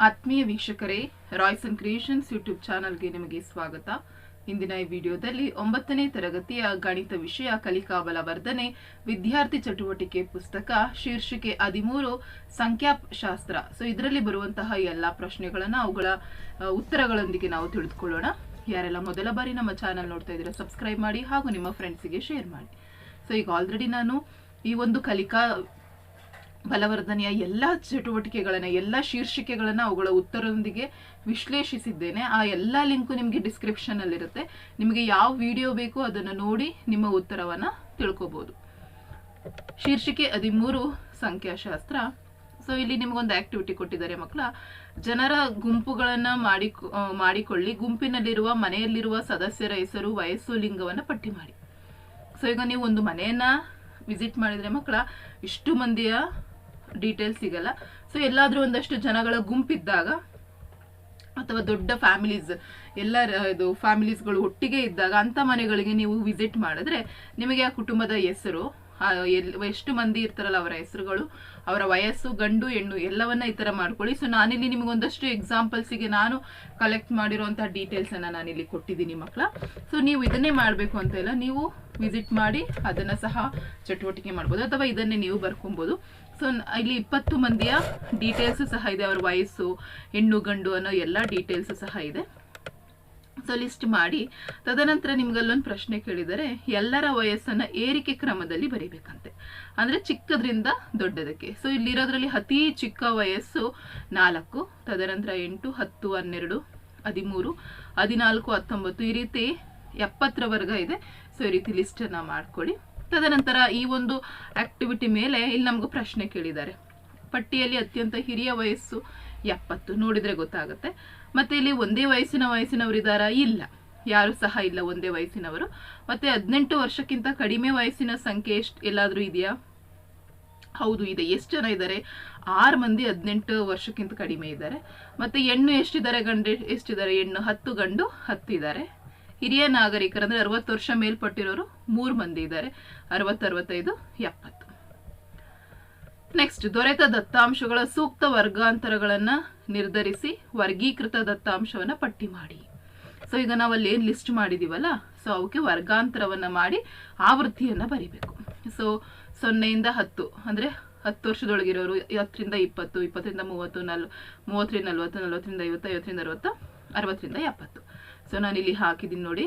ಆತ್ಮೀಯ ವೀಕ್ಷಕರೇ Royce and creations YouTube ಚಾನಲ್ಗೆ ನಿಮಗೆ ಸ್ವಾಗತ. ಇಂದಿನ ಈ ವಿಡಿಯೋದಲ್ಲಿ ಒಂಬತ್ತನೇ ತರಗತಿಯ ಗಣಿತ ವಿಷಯ ಕಲಿಕಾಬಲ ವರ್ಧನೆ, ವಿದ್ಯಾರ್ಥಿ ಚಟುವಟಿಕೆ ಪುಸ್ತಕ, ಶೀರ್ಷಿಕೆ ಹದಿಮೂರು, ಸಂಖ್ಯಾಶಾಸ್ತ್ರ. ಸೊ ಇದರಲ್ಲಿ ಬರುವಂತಹ ಎಲ್ಲ ಪ್ರಶ್ನೆಗಳನ್ನು ಅವುಗಳ ಉತ್ತರಗಳೊಂದಿಗೆ ನಾವು ತಿಳಿದುಕೊಳ್ಳೋಣ. ಯಾರೆಲ್ಲ ಮೊದಲ ಬಾರಿ ನಮ್ಮ ಚಾನಲ್ ನೋಡ್ತಾ ಇದ್ದೀರಾ ಸಬ್ಸ್ಕ್ರೈಬ್ ಮಾಡಿ ಹಾಗೂ ನಿಮ್ಮ ಫ್ರೆಂಡ್ಸಿಗೆ ಶೇರ್ ಮಾಡಿ. ಸೊ ಈಗ ಆಲ್ರೆಡಿ ನಾನು ಈ ಒಂದು ಕಲಿಕಾ ಬಲವರ್ಧನೆಯ ಎಲ್ಲ ಚಟುವಟಿಕೆಗಳನ್ನ, ಎಲ್ಲ ಶೀರ್ಷಿಕೆಗಳನ್ನ ಅವುಗಳ ಉತ್ತರದೊಂದಿಗೆ ವಿಶ್ಲೇಷಿಸಿದ್ದೇನೆ. ಆ ಎಲ್ಲ ಲಿಂಕು ನಿಮಗೆ ಇರುತ್ತೆ ನಿಮಗೆ ಯಾವ ವಿಡಿಯೋ ಬೇಕು ಅದನ್ನು ನೋಡಿ ನಿಮ್ಮ ಉತ್ತರವನ್ನ ತಿಳ್ಕೊಬೋದು. ಶೀರ್ಷಿಕೆ ಹದಿಮೂರು ಸಂಖ್ಯಾಶಾಸ್ತ್ರ. ಸೊ ಇಲ್ಲಿ ನಿಮಗೊಂದು ಆಕ್ಟಿವಿಟಿ ಕೊಟ್ಟಿದ್ದಾರೆ ಮಕ್ಕಳ. ಜನರ ಗುಂಪುಗಳನ್ನ ಮಾಡಿ ಮಾಡಿಕೊಳ್ಳಿ. ಗುಂಪಿನಲ್ಲಿರುವ, ಮನೆಯಲ್ಲಿರುವ ಸದಸ್ಯರ ಹೆಸರು, ವಯಸ್ಸು, ಲಿಂಗವನ್ನ ಪಟ್ಟಿ ಮಾಡಿ. ಸೊ ಈಗ ನೀವು ಒಂದು ಮನೆಯನ್ನ ವಿಸಿಟ್ ಮಾಡಿದ್ರೆ ಮಕ್ಕಳ, ಇಷ್ಟು ಮಂದಿಯ ಡೀಟೇಲ್ಸ್ ಸಿಗಲ್ಲ. ಸೊ ಎಲ್ಲಾದರೂ ಒಂದಷ್ಟು ಜನಗಳ ಗುಂಪಿದ್ದಾಗ ಅಥವಾ ದೊಡ್ಡ ಫ್ಯಾಮಿಲೀಸ್ ಎಲ್ಲ ಇದು ಫ್ಯಾಮಿಲೀಸ್ಗಳು ಒಟ್ಟಿಗೆ ಇದ್ದಾಗ ಅಂಥ ಮನೆಗಳಿಗೆ ನೀವು ವಿಸಿಟ್ ಮಾಡಿದ್ರೆ ನಿಮಗೆ ಆ ಕುಟುಂಬದ ಹೆಸರು ಆ, ಎಲ್- ಎಷ್ಟು ಮಂದಿ ಇರ್ತಾರಲ್ಲ ಅವರ ಹೆಸರುಗಳು, ಅವರ ವಯಸ್ಸು, ಗಂಡು, ಹೆಣ್ಣು, ಎಲ್ಲವನ್ನ ಈ ಥರ ಮಾಡ್ಕೊಳ್ಳಿ. ಸೊ ನಾನಿಲ್ಲಿ ನಿಮಗೊಂದಷ್ಟು ಎಕ್ಸಾಂಪಲ್ಸಿಗೆ ನಾನು ಕಲೆಕ್ಟ್ ಮಾಡಿರುವಂತಹ ಡೀಟೇಲ್ಸ್ ಅನ್ನ ನಾನಿಲ್ಲಿ ಕೊಟ್ಟಿದ್ದೀನಿ ಮಕ್ಕಳ ಸೊ ನೀವು ಇದನ್ನೇ ಮಾಡಬೇಕು ಅಂತ ಇಲ್ಲ. ನೀವು ವಿಸಿಟ್ ಮಾಡಿ ಅದನ್ನ ಸಹ ಚಟುವಟಿಕೆ ಮಾಡ್ಬೋದು ಅಥವಾ ಇದನ್ನೇ ನೀವು ಬರ್ಕೊಬೋದು. ಸೊ ಇಲ್ಲಿ ಇಪ್ಪತ್ತು ಮಂದಿಯ ಡೀಟೇಲ್ಸ್ ಸಹ ಇದೆ. ಅವರ ವಯಸ್ಸು, ಹೆಣ್ಣು, ಗಂಡು ಅನ್ನೋ ಎಲ್ಲ ಡೀಟೇಲ್ಸ್ ಸಹ ಇದೆ. ಸೊ ಲಿಸ್ಟ್ ಮಾಡಿ. ತದನಂತರ ನಿಮ್ಗಲ್ಲೊಂದು ಪ್ರಶ್ನೆ ಕೇಳಿದರೆ, ಎಲ್ಲರ ವಯಸ್ಸನ್ನು ಏರಿಕೆ ಕ್ರಮದಲ್ಲಿ ಬರೀಬೇಕಂತೆ. ಅಂದರೆ ಚಿಕ್ಕದ್ರಿಂದ ದೊಡ್ಡದಕ್ಕೆ. ಸೊ ಇಲ್ಲಿರೋದ್ರಲ್ಲಿ ಅತಿ ಚಿಕ್ಕ ವಯಸ್ಸು ನಾಲ್ಕು, ತದನಂತರ ಎಂಟು, ಹತ್ತು, ಹನ್ನೆರಡು, ಹದಿಮೂರು, ಹದಿನಾಲ್ಕು, ಹತ್ತೊಂಬತ್ತು, ಈ ರೀತಿ ಎಪ್ಪತ್ತರವರೆಗ ಇದೆ. ಸೊ ಈ ರೀತಿ ಲಿಸ್ಟನ್ನು ಮಾಡ್ಕೊಳ್ಳಿ. ತದನಂತರ ಈ ಒಂದು ಆಕ್ಟಿವಿಟಿ ಮೇಲೆ ಇಲ್ಲಿ ನಮಗೂ ಪ್ರಶ್ನೆ ಕೇಳಿದ್ದಾರೆ. ಪಟ್ಟಿಯಲ್ಲಿ ಅತ್ಯಂತ ಹಿರಿಯ ವಯಸ್ಸು ಎಪ್ಪತ್ತು. ನೋಡಿದರೆ ಗೊತ್ತಾಗುತ್ತೆ. ಮತ್ತು ಇಲ್ಲಿ ಒಂದೇ ವಯಸ್ಸಿನ ವಯಸ್ಸಿನವರಿದ್ದಾರ ಇಲ್ಲ. ಯಾರು ಸಹ ಇಲ್ಲ ಒಂದೇ ವಯಸ್ಸಿನವರು. ಮತ್ತು ಹದಿನೆಂಟು ವರ್ಷಕ್ಕಿಂತ ಕಡಿಮೆ ವಯಸ್ಸಿನ ಸಂಖ್ಯೆ ಎಷ್ಟು ಎಲ್ಲಾದರೂ ಇದೆಯಾ? ಹೌದು, ಇದೆ. ಎಷ್ಟು ಜನ ಇದ್ದಾರೆ ಆರು ಮಂದಿ ಹದಿನೆಂಟು ವರ್ಷಕ್ಕಿಂತ ಕಡಿಮೆ ಇದ್ದಾರೆ ಮತ್ತು ಹೆಣ್ಣು ಎಷ್ಟಿದ್ದಾರೆ ಗಂಡು ಎಷ್ಟಿದ್ದಾರೆ ಹೆಣ್ಣು ಹತ್ತು, ಗಂಡು ಹತ್ತಿದ್ದಾರೆ ಹಿರಿಯ ನಾಗರಿಕರು ಅಂದ್ರೆ ಅರವತ್ತು ವರ್ಷ ಮೇಲ್ಪಟ್ಟಿರೋರು ಮೂರು ಮಂದಿ ಇದ್ದಾರೆ ಅರವತ್ತು, ಅರವತ್ತೈದು, ಎಪ್ಪತ್ತು. ನೆಕ್ಸ್ಟ್ ದೊರೆತ ದತ್ತಾಂಶಗಳ ಸೂಕ್ತ ವರ್ಗಾಂತರಗಳನ್ನು ನಿರ್ಧರಿಸಿ ವರ್ಗೀಕೃತ ದತ್ತಾಂಶವನ್ನ ಪಟ್ಟಿ ಮಾಡಿ. ಸೊ ಈಗ ನಾವು ಏನು ಲಿಸ್ಟ್ ಮಾಡಿದೀವಲ್ಲ ಸೊ ಅವಕ್ಕೆ ವರ್ಗಾಂತರವನ್ನ ಮಾಡಿ ಆವೃತ್ತಿಯನ್ನ ಬರಿಬೇಕು. ಸೊ ಸೊನ್ನೆಯಿಂದ ಹತ್ತು, ಅಂದ್ರೆ ಹತ್ತು ವರ್ಷದೊಳಗಿರೋರು ಹತ್ತರಿಂದ ಇಪ್ಪತ್ತು, ಇಪ್ಪತ್ತರಿಂದ ಮೂವತ್ತು, ನಲ್, ಮೂವತ್ತರಿಂದ ನಲ್ವತ್ತು, ನಲ್ವತ್ತರಿಂದ ಐವತ್ತು, ಐವತ್ತರಿಂದ ಅರವತ್ತು, ಅರವತ್ತರಿಂದ ಎಪ್ಪತ್ತು. ಸೊ ನಾನು ಇಲ್ಲಿ ಹಾಕಿದ್ದೀನಿ ನೋಡಿ.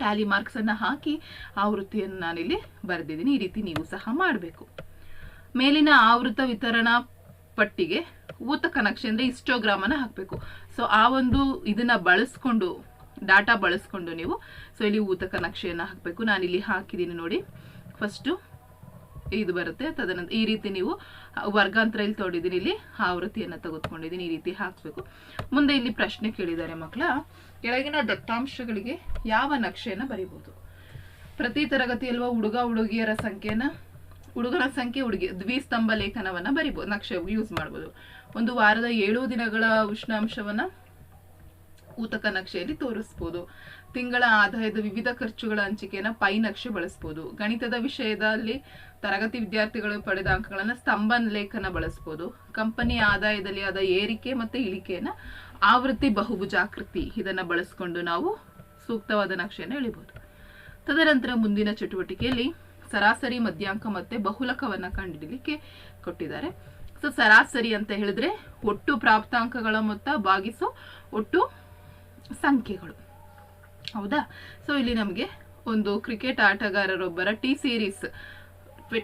ಟ್ಯಾಲಿ ಮಾರ್ಕ್ಸನ್ನು ಹಾಕಿ ಹಾಕಿ ವೃತ್ತಿಯನ್ನು ನಾನಿಲ್ಲಿ ಬರೆದಿದ್ದೀನಿ ಈ ರೀತಿ ನೀವು ಸಹ ಮಾಡಬೇಕು. ಮೇಲಿನ ಆವೃತ ವಿತರಣಾ ಪಟ್ಟಿಗೆ ಊತ ಕನೆಕ್ಷನ್ ಅಂದರೆ ಇಸ್ಟೋಗ್ರಾಮನ್ನು ಹಾಕಬೇಕು. ಸೊ ಆ ಒಂದು ಇದನ್ನ ಬಳಸ್ಕೊಂಡು, ಡಾಟಾ ಬಳಸ್ಕೊಂಡು ನೀವು ಸೊ ಇಲ್ಲಿ ಊತಕ ಕನಕ್ಷೆಯನ್ನು ಹಾಕಬೇಕು. ನಾನಿಲ್ಲಿ ಹಾಕಿದ್ದೀನಿ ನೋಡಿ. ಫಸ್ಟು ಇದು ಬರುತ್ತೆ. ತದನಂತರ ಈ ರೀತಿ ನೀವು ವರ್ಗಾಂತರ ಇಲ್ಲಿ ತೊಗೊಂಡಿದ್ದೀನಿ ಇಲ್ಲಿ ಆವೃತ್ತಿಯನ್ನು ತೆಗೆದುಕೊಂಡಿದ್ದೀನಿ ಈ ರೀತಿ ಹಾಕಬೇಕು ಮುಂದೆ ಇಲ್ಲಿ ಪ್ರಶ್ನೆ ಕೇಳಿದ್ದಾರೆ ಮಕ್ಕಳ. ಕೆಳಗಿನ ದತ್ತಾಂಶಗಳಿಗೆ ಯಾವ ನಕ್ಷೆಯನ್ನು ಬರೀಬಹುದು? ಪ್ರತಿ ತರಗತಿಯಲ್ವ ಹುಡುಗ ಹುಡುಗಿಯರ ಸಂಖ್ಯೆನ ಹುಡುಗನ ಸಂಖ್ಯೆ ಹುಡುಗಿ ದ್ವಿಸ್ತಂಭ ಲೇಖನವನ್ನ ಬರಿಬಹುದು ನಕ್ಷೆ ಯೂಸ್ ಮಾಡ್ಬೋದು. ಒಂದು ವಾರದ ಏಳು ದಿನಗಳ ಉಷ್ಣಾಂಶವನ್ನ ಊತಕ ನಕ್ಷೆಯಲ್ಲಿ ತೋರಿಸ್ಬೋದು. ತಿಂಗಳ ಆದಾಯದ ವಿವಿಧ ಖರ್ಚುಗಳ ಹಂಚಿಕೆಯನ್ನು ಪೈ ನಕ್ಷೆ ಬಳಸ್ಬೋದು. ಗಣಿತದ ವಿಷಯದಲ್ಲಿ ತರಗತಿ ವಿದ್ಯಾರ್ಥಿಗಳು ಪಡೆದ ಅಂಕಗಳನ್ನು ಸ್ತಂಭ ಲೇಖನ ಬಳಸ್ಬೋದು. ಕಂಪನಿ ಆದಾಯದಲ್ಲಿ ಆದ ಏರಿಕೆ ಮತ್ತು ಇಳಿಕೆಯನ್ನ ಆವೃತ್ತಿ ಬಹುಭುಜಾಕೃತಿ ಇದನ್ನು ಬಳಸ್ಕೊಂಡು ನಾವು ಸೂಕ್ತವಾದ ನಕ್ಷೆಯನ್ನು ಎಳಿಬಹುದು ತದನಂತರ ಮುಂದಿನ ಚಟುವಟಿಕೆಯಲ್ಲಿ ಸರಾಸರಿ ಮಧ್ಯಾಂಕ ಮತ್ತೆ ಬಹುಲಕವನ್ನ ಕಂಡುಹಿಡಿಲಿಕ್ಕೆ ಕೊಟ್ಟಿದ್ದಾರೆ. ಸೊ ಸರಾಸರಿ ಅಂತ ಹೇಳಿದ್ರೆ ಒಟ್ಟು ಪ್ರಾಪ್ತಾಂಕಗಳ ಮೊತ್ತ ಭಾಗಿಸು ಒಟ್ಟು ಸಂಖ್ಯೆಗಳು. ಹೌದಾ? ಸೊ ಇಲ್ಲಿ ನಮಗೆ ಒಂದು ಕ್ರಿಕೆಟ್ ಆಟಗಾರರೊಬ್ಬರ ಟಿ ಸೀರೀಸ್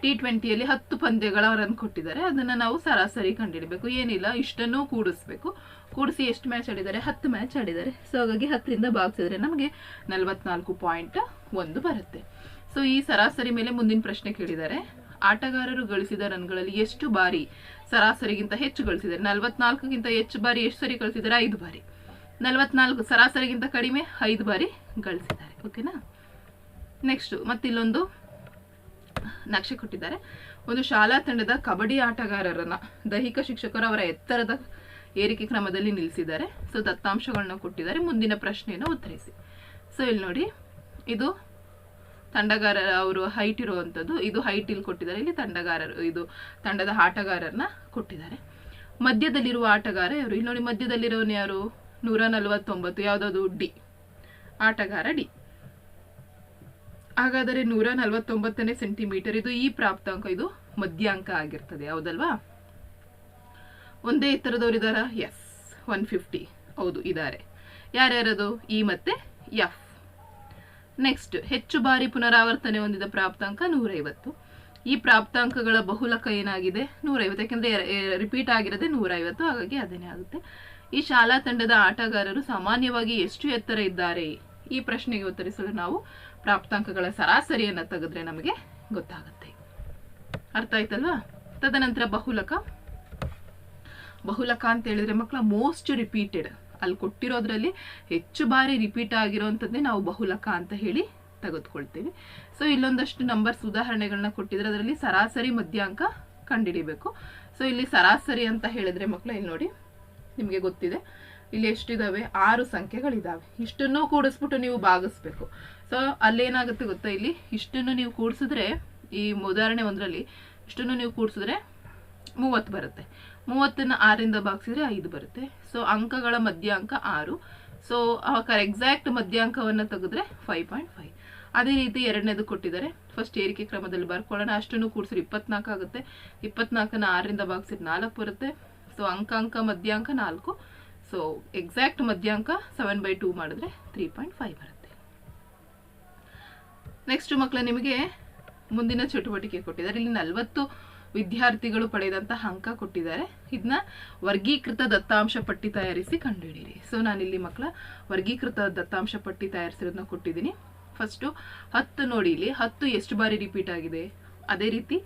ಟಿ ಟ್ವೆಂಟಿಯಲ್ಲಿ ಹತ್ತು ಪಂದ್ಯಗಳ ರನ್ ಕೊಟ್ಟಿದ್ದಾರೆ. ಅದನ್ನು ನಾವು ಸರಾಸರಿ ಕಂಡುಹಿಡಬೇಕು ಏನಿಲ್ಲ, ಇಷ್ಟನ್ನು ಕೂಡಿಸ್ಬೇಕು. ಕೂಡಿಸಿ ಎಷ್ಟು ಮ್ಯಾಚ್ ಆಡಿದ್ದಾರೆ? ಹತ್ತು ಮ್ಯಾಚ್ ಆಡಿದ್ದಾರೆ. ಸೊ ಹಾಗಾಗಿ ಹತ್ತರಿಂದ ಭಾಗಿಸಿದ್ರೆ ನಮಗೆ ನಲವತ್ನಾಲ್ಕು ಪಾಯಿಂಟ್ ಒಂದು ಬರುತ್ತೆ. ಸೊ ಈ ಸರಾಸರಿ ಮೇಲೆ ಮುಂದಿನ ಪ್ರಶ್ನೆ ಕೇಳಿದ್ದಾರೆ. ಆಟಗಾರರು ಗಳಿಸಿದ ರನ್ಗಳಲ್ಲಿ ಎಷ್ಟು ಬಾರಿ ಸರಾಸರಿಗಿಂತ ಹೆಚ್ಚು ಗಳಿಸಿದ್ದಾರೆ? ನಲವತ್ನಾಲ್ಕಕ್ಕಿಂತ ಹೆಚ್ಚು ಬಾರಿ ಎಷ್ಟು ಸರಿ ಗಳಿಸಿದ್ದಾರೆ? ಐದು ಬಾರಿ. ನಲವತ್ನಾಲ್ಕು ಸರಾಸರಿಗಿಂತ ಕಡಿಮೆ ಐದು ಬಾರಿ ಗಳಿಸಿದ್ದಾರೆ. ಓಕೆನಾ? ನೆಕ್ಸ್ಟ್ ಮತ್ತಿಲ್ಲೊಂದು ನಕ್ಷೆ ಕೊಟ್ಟಿದ್ದಾರೆ. ಒಂದು ಶಾಲಾ ತಂಡದ ಕಬಡ್ಡಿ ಆಟಗಾರರನ್ನು ದೈಹಿಕ ಶಿಕ್ಷಕರು ಅವರ ಎತ್ತರದ ಏರಿಕೆ ಕ್ರಮದಲ್ಲಿ ನಿಲ್ಲಿಸಿದ್ದಾರೆ. ಸೊ ದತ್ತಾಂಶಗಳನ್ನ ಕೊಟ್ಟಿದ್ದಾರೆ. ಮುಂದಿನ ಪ್ರಶ್ನೆಯನ್ನು ಉತ್ತರಿಸಿ. ಸೊ ಇಲ್ಲಿ ನೋಡಿ. ಇದು ತಂಡಗಾರ ಅವರು ಹೈಟ್ ಇರುವಂಥದ್ದು ಇದು ಹೈಟ್ ಇಲ್ಲಿ ಕೊಟ್ಟಿದ್ದಾರೆ. ಇಲ್ಲಿ ತಂಡಗಾರರು, ಇದು ತಂಡದ ಆಟಗಾರರನ್ನ ಕೊಟ್ಟಿದ್ದಾರೆ. ಮಧ್ಯದಲ್ಲಿರುವ ಆಟಗಾರ ಇವರು ಇಲ್ಲಿ ನೋಡಿ ಮಧ್ಯದಲ್ಲಿರೋನು ಯಾರು? ನೂರ ನಲವತ್ತೊಂಬತ್ತು ಯಾವುದಾದ್ರು ಡಿ. ಆಟಗಾರ ಡಿ. ಹಾಗಾದರೆ ನೂರ ನಲವತ್ತೊಂಬತ್ತನೇ ಸೆಂಟಿಮೀಟರ್, ಇದು ಈ ಪ್ರಾಪ್ತಾಂಕ, ಇದು ಮಧ್ಯಾಂಕ ಆಗಿರ್ತದೆ, ಹೌದಲ್ವಾ? ಒಂದೇ ಎತ್ತರದವ್ರು ಎಸ್ ಒನ್ ಫಿಫ್ಟಿ ಹೌದು ಇದ್ದಾರೆ ಯಾರ್ಯಾರದು? ಇ ಮತ್ತೆ ಎಫ್ ನೆಕ್ಸ್ಟ್ ಹೆಚ್ಚು ಬಾರಿ ಪುನರಾವರ್ತನೆ ಹೊಂದಿದ ಪ್ರಾಪ್ತಾಂಕ ನೂರೈವತ್ತು. ಈ ಪ್ರಾಪ್ತಾಂಕಗಳ ಬಹುಲಕ ಏನಾಗಿದೆ? ನೂರೈವತ್ತು, ಯಾಕೆಂದ್ರೆ ರಿಪೀಟ್ ಆಗಿರೋದೇ ನೂರೈವತ್ತು, ಹಾಗಾಗಿ ಅದೇನೇ ಆಗುತ್ತೆ. ಈ ಶಾಲಾ ತಂಡದ ಆಟಗಾರರು ಸಾಮಾನ್ಯವಾಗಿ ಎಷ್ಟು ಎತ್ತರ ಇದ್ದಾರೆ? ಈ ಪ್ರಶ್ನೆಗೆ ಉತ್ತರಿಸಲು ನಾವು ಪ್ರಾಪ್ತಾಂಕಗಳ ಸರಾಸರಿಯನ್ನು ತೆಗೆದ್ರೆ ನಮಗೆ ಗೊತ್ತಾಗುತ್ತೆ. ಅರ್ಥ ಆಯ್ತಲ್ವಾ? ತದನಂತರ ಬಹುಲಕ. ಬಹುಲಕ ಅಂತ ಹೇಳಿದ್ರೆ ಮಕ್ಕಳ ಮೋಸ್ಟ್ ರಿಪೀಟೆಡ್ ಅಲ್ಲಿ ಕೊಟ್ಟಿರೋದ್ರಲ್ಲಿ ಹೆಚ್ಚು ಬಾರಿ ರಿಪೀಟ್ ಆಗಿರೋಂಥದ್ದೇ ನಾವು ಬಹುಲಕ ಅಂತ ಹೇಳಿ ತೆಗೆದುಕೊಳ್ತೀವಿ. ಸೊ ಇಲ್ಲೊಂದಷ್ಟು ನಂಬರ್ಸ್ ಉದಾಹರಣೆಗಳನ್ನ ಕೊಟ್ಟಿದ್ರೆ ಅದರಲ್ಲಿ ಸರಾಸರಿ ಮಧ್ಯಾಂಕ ಕಂಡುಹಿಡಿಬೇಕು ಸೊ ಇಲ್ಲಿ ಸರಾಸರಿ ಅಂತ ಹೇಳಿದ್ರೆ ಮಕ್ಕಳು ಇಲ್ಲಿ ನೋಡಿ, ನಿಮಗೆ ಗೊತ್ತಿದೆ. ಇಲ್ಲಿ ಎಷ್ಟಿದಾವೆ? ಆರು ಸಂಖ್ಯೆಗಳಿದ್ದಾವೆ ಇಷ್ಟನ್ನು ಕೂಡಿಸ್ಬಿಟ್ಟು ನೀವು ಭಾಗಿಸ್ಬೇಕು. ಸೊ ಅಲ್ಲೇನಾಗುತ್ತೆ ಗೊತ್ತಾ? ಇಲ್ಲಿ ಇಷ್ಟನ್ನು ನೀವು ಕೂಡಿಸಿದ್ರೆ, ಈ ಉದಾಹರಣೆ ಒಂದರಲ್ಲಿ, ಇಷ್ಟನ್ನು ನೀವು ಕೂಡಿಸಿದ್ರೆ ಮೂವತ್ತು ಬರುತ್ತೆ. ಮೂವತ್ತನ್ನು ಆರಿಂದ ಭಾಗಿಸಿದ್ರೆ ಐದು ಬರುತ್ತೆ. ಸೊ ಅಂಕಗಳ ಮಧ್ಯಾಂಕ ಆರು. ಸೊ ಎಕ್ಸಾಕ್ಟ್ ಮಧ್ಯಾಂಕವನ್ನು ತೆಗೆದ್ರೆ ಫೈವ್ ಪಾಯಿಂಟ್ ಫೈವ್ ಅದೇ ರೀತಿ ಎರಡನೇದು ಕೊಟ್ಟಿದ್ದಾರೆ. ಫಸ್ಟ್ ಏರಿಕೆ ಕ್ರಮದಲ್ಲಿ ಬರ್ಕೊಳ್ಳೋಣ. ಅಷ್ಟನ್ನು ಕೂಡಿಸಿದ್ರೆ ಇಪ್ಪತ್ನಾಲ್ಕು ಆಗುತ್ತೆ. ಇಪ್ಪತ್ನಾಲ್ಕನ್ನ ಆರರಿಂದ ಭಾಗಿಸಿದ್ರೆ ನಾಲ್ಕು ಬರುತ್ತೆ. ಸೊ ಅಂಕ ಅಂಕ ಮಧ್ಯಾಂಕ ನಾಲ್ಕು. ಸೊ ಎಕ್ಸಾಕ್ಟ್ ಮಧ್ಯಾಂಕ ಸೆವೆನ್ ಬೈ ಟೂ ಮಾಡಿದ್ರೆ ತ್ರೀ ಪಾಯಿಂಟ್ ಫೈವ್ ಬರುತ್ತೆ. ನೆಕ್ಸ್ಟ್ ಮಕ್ಕಳು ನಿಮಗೆ ಮುಂದಿನ ಚಟುವಟಿಕೆ ಕೊಟ್ಟಿದ್ದಾರೆ. ಇಲ್ಲಿ ನಲವತ್ತು ವಿದ್ಯಾರ್ಥಿಗಳು ಪಡೆದಂತಹ ಅಂಕ ಕೊಟ್ಟಿದ್ದಾರೆ. ಇದನ್ನ ವರ್ಗೀಕೃತ ದತ್ತಾಂಶ ಪಟ್ಟಿ ತಯಾರಿಸಿ ಕಂಡುಹಿಡಿಯಿರಿ. ಸೊ ನಾನಿಲ್ಲಿ ಮಕ್ಕಳ ವರ್ಗೀಕೃತ ದತ್ತಾಂಶ ಪಟ್ಟಿ ತಯಾರಿಸಿರೋದನ್ನ ಕೊಟ್ಟಿದ್ದೀನಿ. ಫಸ್ಟು ಹತ್ತು ನೋಡಿ ಇಲ್ಲಿ. ಹತ್ತು ಎಷ್ಟು ಬಾರಿ ರಿಪೀಟ್ ಆಗಿದೆ? ಅದೇ ರೀತಿ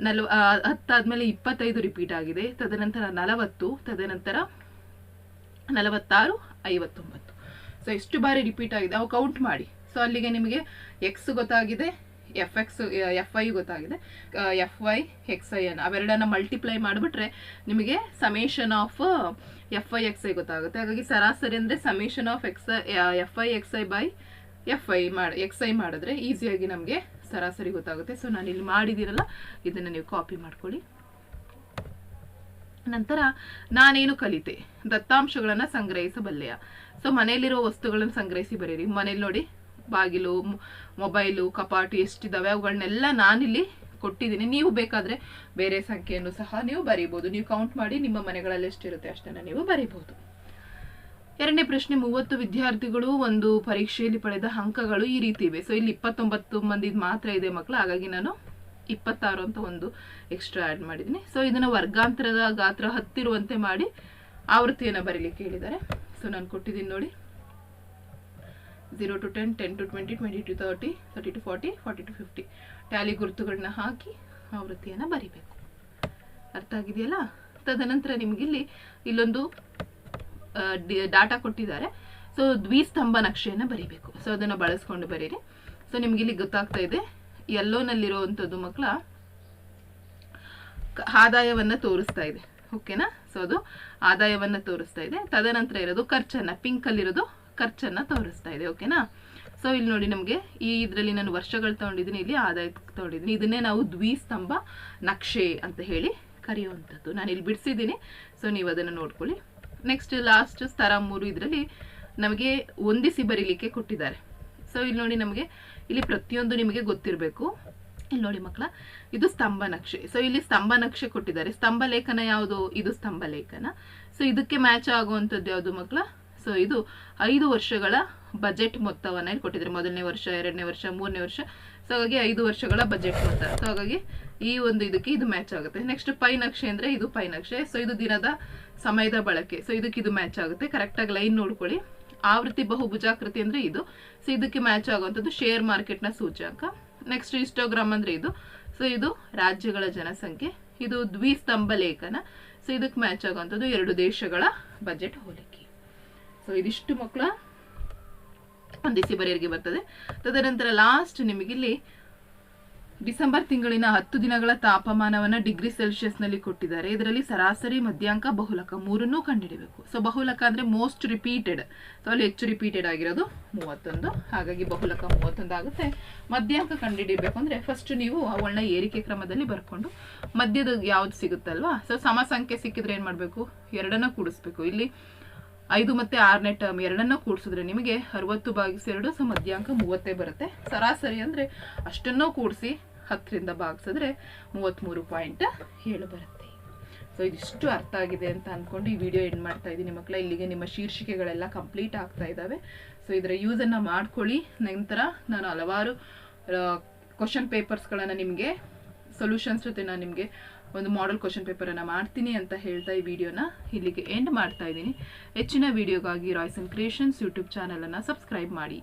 ನಲ್ವ ಹತ್ತಾದ್ಮೇಲೆ ಇಪ್ಪತ್ತೈದು ರಿಪೀಟ್ ಆಗಿದೆ. ತದನಂತರ ನಲವತ್ತು, ತದನಂತರ ನಲವತ್ತಾರು, ಐವತ್ತೊಂಬತ್ತು. ಸೊ ಎಷ್ಟು ಬಾರಿ ರಿಪೀಟ್ ಆಗಿದೆ? ಅವು ಕೌಂಟ್ ಮಾಡಿ. ಸೊ ಅಲ್ಲಿಗೆ ನಿಮಗೆ ಎಕ್ಸ್ ಗೊತ್ತಾಗಿದೆ. ಎಫ್ ಎಕ್ಸ್ ಎಫ್ ವೈ ಗೊತ್ತಾಗಿದೆ. ಎಫ್ ವೈ ಎಕ್ಸ್ ಐ ಅನ್ನು ಅವೆರಡನ್ನ ಮಲ್ಟಿಪ್ಲೈ ಮಾಡಿಬಿಟ್ರೆ ನಿಮಗೆ summation of F I X I ಗೊತ್ತಾಗುತ್ತೆ. ಹಾಗಾಗಿ ಸರಾಸರಿ ಅಂದರೆ summation of X F I X I by F I ಮಾಡಿ ಎಕ್ಸ್ ಐ ಮಾಡಿದ್ರೆ ಈಸಿಯಾಗಿ ನಮಗೆ ಸರಾಸರಿ ಗೊತ್ತಾಗುತ್ತೆ. ಸೊ ನಾನು ಇಲ್ಲಿ ಮಾಡಿದ್ದೀರಲ್ಲ ಇದನ್ನು ನೀವು ಕಾಪಿ ಮಾಡ್ಕೊಳ್ಳಿ. ನಂತರ ನಾನೇನು ಕಲಿತೆ? ದತ್ತಾಂಶಗಳನ್ನು ಸಂಗ್ರಹಿಸಬಲ್ಲೆಯ? ಸೊ ಮನೆಯಲ್ಲಿರೋ ವಸ್ತುಗಳನ್ನು ಸಂಗ್ರಹಿಸಿ ಬರೀರಿ. ಮನೇಲಿ ನೋಡಿ ಬಾಗಿಲು ಮೊಬೈಲು, ಕಪಾಟು ಎಷ್ಟಿದ್ದಾವೆ ಅವುಗಳನ್ನೆಲ್ಲ ನಾನಿಲ್ಲಿ ಕೊಟ್ಟಿದ್ದೀನಿ. ನೀವು ಬೇಕಾದರೆ ಬೇರೆ ಸಂಖ್ಯೆಯನ್ನು ಸಹ ನೀವು ಬರೀಬೋದು. ನೀವು ಕೌಂಟ್ ಮಾಡಿ ನಿಮ್ಮ ಮನೆಗಳಲ್ಲಿ ಎಷ್ಟಿರುತ್ತೆ ಅಷ್ಟನ್ನು ನೀವು ಬರೀಬೋದು. ಎರಡನೇ ಪ್ರಶ್ನೆ, ಮೂವತ್ತು ವಿದ್ಯಾರ್ಥಿಗಳು ಒಂದು ಪರೀಕ್ಷೆಯಲ್ಲಿ ಪಡೆದ ಅಂಕಗಳು ಈ ರೀತಿ ಇವೆ. ಸೊ ಇಲ್ಲಿ ಇಪ್ಪತ್ತೊಂಬತ್ತು ಮಂದಿ ಮಾತ್ರ ಇದೆ ಮಕ್ಕಳು ಹಾಗಾಗಿ ನಾನು ಇಪ್ಪತ್ತಾರು ಅಂತ ಒಂದು ಎಕ್ಸ್ಟ್ರಾ ಆ್ಯಡ್ ಮಾಡಿದ್ದೀನಿ. ಸೊ ಇದನ್ನು ವರ್ಗಾಂತರದ ಗಾತ್ರ ಹತ್ತಿರುವಂತೆ ಮಾಡಿ ಆವೃತ್ತಿಯನ್ನು ಬರೀಲಿಕ್ಕೆ ಹೇಳಿದ್ದಾರೆ. ಸೊ ನಾನು ಕೊಟ್ಟಿದ್ದೀನಿ ನೋಡಿ. Zero to ten ten to twenty twenty to thirty thirty to forty forty to fifty tally ಗುರುತುಗಳನ್ನ ಹಾಕಿ ಆವೃತ್ತಿಯನ್ನು ಬರಿಬೇಕು. ಅರ್ಥ ಆಗಿದೆಯಲ್ಲ? ತದನಂತರ ನಿಮಗಿಲ್ಲಿ ಇಲ್ಲೊಂದು ಡಾಟಾ ಕೊಟ್ಟಿದ್ದಾರೆ. ಸೊ ದ್ವಿಸ್ತಂಭ ನಕ್ಷೆಯನ್ನು ಬರಿಬೇಕು. ಸೊ ಅದನ್ನು ಬಳಸ್ಕೊಂಡು ಬರೀರಿ. ಸೊ ನಿಮ್ಗೆ ಇಲ್ಲಿ ಗೊತ್ತಾಗ್ತಾ ಇದೆ ಯೆಲ್ಲೋನಲ್ಲಿರುವಂಥದ್ದು ಮಕ್ಕಳ ಆದಾಯವನ್ನು ತೋರಿಸ್ತಾ ಇದೆ. ಓಕೆನಾ ಸೊ ಅದು ಆದಾಯವನ್ನು ತೋರಿಸ್ತಾ ಇದೆ. ತದನಂತರ ಇರೋದು ಖರ್ಚನ್ನು ಪಿಂಕ್ ಅಲ್ಲಿರೋದು ಖರ್ಚನ್ನ ತೋರಿಸ್ತಾ ಇದೆ ಓಕೆನಾ ಸೊ ಇಲ್ಲಿ ನೋಡಿ ನಮಗೆ ಈ ಇದರಲ್ಲಿ ನಾನು ವರ್ಷಗಳು ತೊಗೊಂಡಿದ್ದೀನಿ, ಇಲ್ಲಿ ಆದಾಯ ತಗೊಂಡಿದ್ದೀನಿ. ಇದನ್ನೇ ನಾವು ದ್ವಿಸ್ತಂಭ ನಕ್ಷೆ ಅಂತ ಹೇಳಿ ಕರೆಯುವಂಥದ್ದು. ನಾನು ಇಲ್ಲಿ ಬಿಡಿಸಿದ್ದೀನಿ ಸೊ ನೀವು ಅದನ್ನು ನೋಡ್ಕೊಳ್ಳಿ. ನೆಕ್ಸ್ಟ್ ಲಾಸ್ಟ್ ಸ್ತರ ಮೂರು ಇದರಲ್ಲಿ ನಮಗೆ ಹೊಂದಿಸಿ ಬರೀಲಿಕ್ಕೆ ಕೊಟ್ಟಿದ್ದಾರೆ. ಸೊ ಇಲ್ಲಿ ನೋಡಿ ನಮಗೆ ಇಲ್ಲಿ ಪ್ರತಿಯೊಂದು ನಿಮಗೆ ಗೊತ್ತಿರಬೇಕು. ಇಲ್ಲಿ ನೋಡಿ ಮಕ್ಕಳ ಇದು ಸ್ತಂಭ ನಕ್ಷೆ. ಸೊ ಇಲ್ಲಿ ಸ್ತಂಭ ನಕ್ಷೆ ಕೊಟ್ಟಿದ್ದಾರೆ. ಸ್ತಂಭ ಲೇಖನ ಯಾವುದು? ಇದು ಸ್ತಂಭ ಲೇಖನ. ಸೊ ಇದಕ್ಕೆ ಮ್ಯಾಚ್ ಆಗುವಂಥದ್ದು ಯಾವುದು ಮಕ್ಕಳ ಸೊ ಇದು ಐದು ವರ್ಷಗಳ ಬಜೆಟ್ ಮೊತ್ತವನ್ನು ಇಲ್ಲಿ ಕೊಟ್ಟಿದ್ದಾರೆ. ಮೊದಲನೇ ವರ್ಷ, ಎರಡನೇ ವರ್ಷ, ಮೂರನೇ ವರ್ಷ. ಸೊ ಹಾಗಾಗಿ ಐದು ವರ್ಷಗಳ ಬಜೆಟ್ ಮೊತ್ತ. ಸೊ ಹಾಗಾಗಿ ಈ ಒಂದು ಇದಕ್ಕೆ ಇದು ಮ್ಯಾಚ್ ಆಗುತ್ತೆ. ನೆಕ್ಸ್ಟ್ ಪೈ ನಕ್ಷೆ ಅಂದ್ರೆ ಇದು ಪೈ ನಕ್ಷೆ. ಸೊ ಇದು ದಿನದ ಸಮಯದ ಬಳಕೆ. ಸೊ ಇದಕ್ಕೆ ಇದು ಮ್ಯಾಚ್ ಆಗುತ್ತೆ. ಕರೆಕ್ಟಾಗಿ ಲೈನ್ ನೋಡ್ಕೊಳ್ಳಿ. ಆವೃತ್ತಿ ಬಹುಭುಜಾಕೃತಿ ಅಂದ್ರೆ ಇದು. ಸೊ ಇದಕ್ಕೆ ಮ್ಯಾಚ್ ಆಗುವಂಥದ್ದು ಶೇರ್ ಮಾರ್ಕೆಟ್ನ ಸೂಚ್ಯಾಂಕ. ನೆಕ್ಸ್ಟ್ ಇನ್ಸ್ಟಾಗ್ರಾಮ್ ಅಂದ್ರೆ ಇದು. ಸೊ ಇದು ರಾಜ್ಯಗಳ ಜನಸಂಖ್ಯೆ. ಇದು ದ್ವಿಸ್ತಂಭ ಲೇಖನ. ಸೊ ಇದಕ್ಕೆ ಮ್ಯಾಚ್ ಆಗುವಂಥದ್ದು ಎರಡು ದೇಶಗಳ ಬಜೆಟ್ ಹೋಲಿಕೆ. ಸೊ ಇದಿಷ್ಟು ಮಕ್ಕಳ ದಿಸಿ ಬರೆಯರಿಗೆ ಬರ್ತದೆ. ತದನಂತರ ಲಾಸ್ಟ್ ನಿಮಗಿಲ್ಲಿ ಡಿಸೆಂಬರ್ ತಿಂಗಳಿನ ಹತ್ತು ದಿನಗಳ ತಾಪಮಾನವನ್ನು ಡಿಗ್ರಿ ಸೆಲ್ಸಿಯಸ್ನಲ್ಲಿ ಕೊಟ್ಟಿದ್ದಾರೆ. ಇದರಲ್ಲಿ ಸರಾಸರಿ ಮಧ್ಯಾಂಕ ಬಹುಲಕ ಮೂರನ್ನೂ ಕಂಡುಹಿಡಬೇಕು ಸೊ ಬಹುಲಕ ಅಂದ್ರೆ ಮೋಸ್ಟ್ ರಿಪೀಟೆಡ್ ಸೊ ಅಲ್ಲಿ ಹೆಚ್ಚು ರಿಪೀಟೆಡ್ ಆಗಿರೋದು ಮೂವತ್ತೊಂದು. ಹಾಗಾಗಿ ಬಹುಲಕ ಮೂವತ್ತೊಂದು ಆಗುತ್ತೆ. ಮಧ್ಯಾಂಕ ಕಂಡುಹಿಡಿಬೇಕು ಅಂದ್ರೆ ಫಸ್ಟ್ ನೀವು ಅವುಗಳನ್ನ ಏರಿಕೆ ಕ್ರಮದಲ್ಲಿ ಬರ್ಕೊಂಡು ಮಧ್ಯದ ಯಾವ್ದು ಸಿಗುತ್ತಲ್ವಾ? ಸೊ ಸಮ ಸಂಖ್ಯೆ ಸಿಕ್ಕಿದ್ರೆ ಏನ್ ಮಾಡ್ಬೇಕು? ಎರಡನ್ನ ಕೂಡಿಸ್ಬೇಕು. ಇಲ್ಲಿ ಐದು ಮತ್ತೆ ಆರನೇ ಟರ್ಮ್ ಎರಡನ್ನ ಕೂಡಿಸಿದ್ರೆ ನಿಮಗೆ ಅರವತ್ತು ಭಾಗಿಸಿ ಎರಡು ಸೊ ಮಧ್ಯಾಂಕ ಮೂವತ್ತೇ ಬರುತ್ತೆ. ಸರಾಸರಿ ಅಂದ್ರೆ ಅಷ್ಟನ್ನೂ ಕೂಡಿಸಿ ಹತ್ತರಿಂದ ಭಾಗಿಸಿದ್ರೆ ಮೂವತ್ತ್ಮೂರು ಪಾಯಿಂಟ್ ಏಳು ಬರುತ್ತೆ. ಸೊ ಇದಿಷ್ಟು ಅರ್ಥ ಆಗಿದೆ ಅಂತ ಅಂದ್ಕೊಂಡು ಈ ವಿಡಿಯೋ ಎಂಡ್ ಮಾಡ್ತಾ ಇದ್ದೀನಿ ಮಕ್ಕಳ. ಇಲ್ಲಿಗೆ ನಿಮ್ಮ ಶೀರ್ಷಿಕೆಗಳೆಲ್ಲ ಕಂಪ್ಲೀಟ್ ಆಗ್ತಾ ಇದ್ದಾವೆ. ಸೊ ಇದರ ಯೂಸನ್ನು ಮಾಡ್ಕೊಳ್ಳಿ. ನಂತರ ನಾನು ಹಲವಾರು ಕ್ವಶನ್ ಪೇಪರ್ಸ್ಗಳನ್ನು ನಿಮಗೆ ಸೊಲ್ಯೂಷನ್ಸ್ ಜೊತೆ ನಾನು ನಿಮಗೆ ಒಂದು ಮಾಡೆಲ್ ಕ್ವಶನ್ ಪೇಪರನ್ನು ಮಾಡ್ತೀನಿ ಅಂತ ಹೇಳ್ತಾ ಈ ವಿಡಿಯೋನ ಇಲ್ಲಿಗೆ ಎಂಡ್ ಮಾಡ್ತಾ ಇದ್ದೀನಿ. ಹೆಚ್ಚಿನ ವಿಡಿಯೋಗಾಗಿ ರಾಯ್ಸ್ ಅಂಡ್ ಕ್ರಿಯೇಷನ್ಸ್ ಯೂಟ್ಯೂಬ್ ಚಾನಲನ್ನು ಸಬ್ಸ್ಕ್ರೈಬ್ ಮಾಡಿ.